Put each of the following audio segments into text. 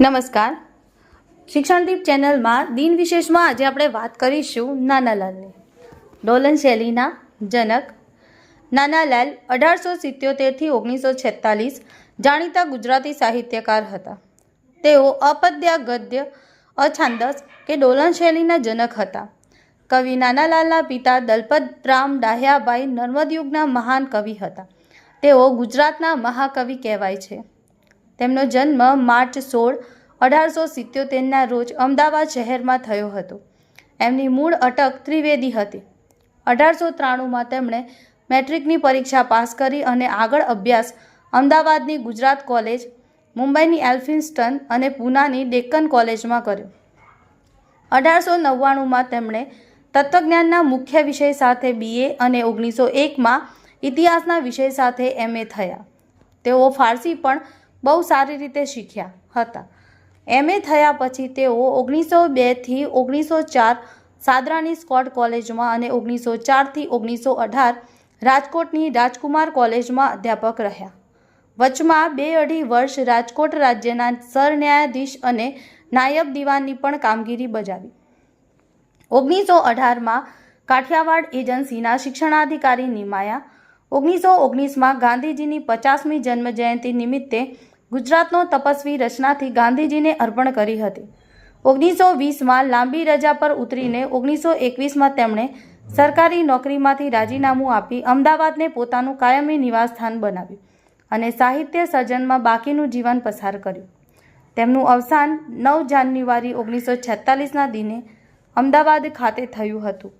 નમસ્કાર. શિક્ષણદીપ ચેનલમાં દિન વિશેષમાં આજે આપણે વાત કરીશું નાનાલાલની ડોલન શૈલીના જનક. નાનાલાલ અઢારસો સિત્યોતેરથી ઓગણીસો છેતાલીસ જાણીતા ગુજરાતી સાહિત્યકાર હતા. તેઓ અપદ્ય ગદ્ય અછાંદસ કે ડોલન શૈલીના જનક હતા. કવિ નાનાલાલના પિતા દલપતરામ ડાહ્યાભાઈ નર્મદ યુગના મહાન કવિ હતા. તેઓ ગુજરાતના મહાકવિ કહેવાય છે. તેમનો જન્મ માર્ચ સોળ, અઢારસો સિત્યોતેરના રોજ અમદાવાદ શહેરમાં થયો હતો. એમની મૂળ અટક ત્રિવેદી હતી. અઢારસો ત્રાણુંમાં તેમણે મેટ્રિકની પરીક્ષા પાસ કરી અને આગળ અભ્યાસ અમદાવાદની ગુજરાત કોલેજ, મુંબઈની એલ્ફિન્સ્ટન અને પૂનાની ડેક્કન કોલેજમાં કર્યો. અઢારસો નવ્વાણુંમાં તેમણે તત્વજ્ઞાનના મુખ્ય વિષય સાથે બીએ અને ઓગણીસો એકમાં ઇતિહાસના વિષય સાથે એમએ થયા. તેઓ ફારસી પણ બહુ સારી રીતે શીખ્યા હતા. એમએ થયા પછી તેઓ ઓગણીસો બેથી ઓગણીસો ચાર સાદરાની સ્કોટ કોલેજમાં અને ઓગણીસો ચારથી ઓગણીસો અઢાર રાજકોટની રાજકુમાર કોલેજમાં અધ્યાપક રહ્યા. વચમાં બે અઢી વર્ષ રાજકોટ રાજ્યના સરન્યાયાધીશ અને નાયબ દિવાનની પણ કામગીરી બજાવી. ઓગણીસો અઢારમાં કાઠિયાવાડ એજન્સીના શિક્ષણાધિકારી નિમાયા. ઓગણીસો ઓગણીસમાં ગાંધીજીની પચાસમી જન્મજયંતિ નિમિત્તે ગુજરાતનો તપસ્વી રચનાથી ગાંધીજીને અર્પણ કરી હતી. ઓગણીસો વીસમાં લાંબી રજા પર ઉતરીને ઓગણીસો એકવીસમાં તેમણે સરકારી નોકરીમાંથી રાજીનામું આપી અમદાવાદને પોતાનું કાયમી નિવાસસ્થાન બનાવ્યું અને સાહિત્ય સર્જનમાં બાકીનું જીવન પસાર કર્યું. તેમનું અવસાન નવ જાન્યુઆરી ઓગણીસો છેતાલીસના દિને અમદાવાદ ખાતે થયું હતું.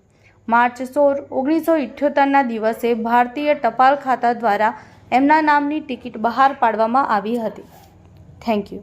માર્ચ સોળ, ઓગણીસો ઇઠ્યોતેરના દિવસે ભારતીય ટપાલ ખાતા દ્વારા એમના નામની ટિકિટ બહાર પાડવામાં આવી હતી. Thank you.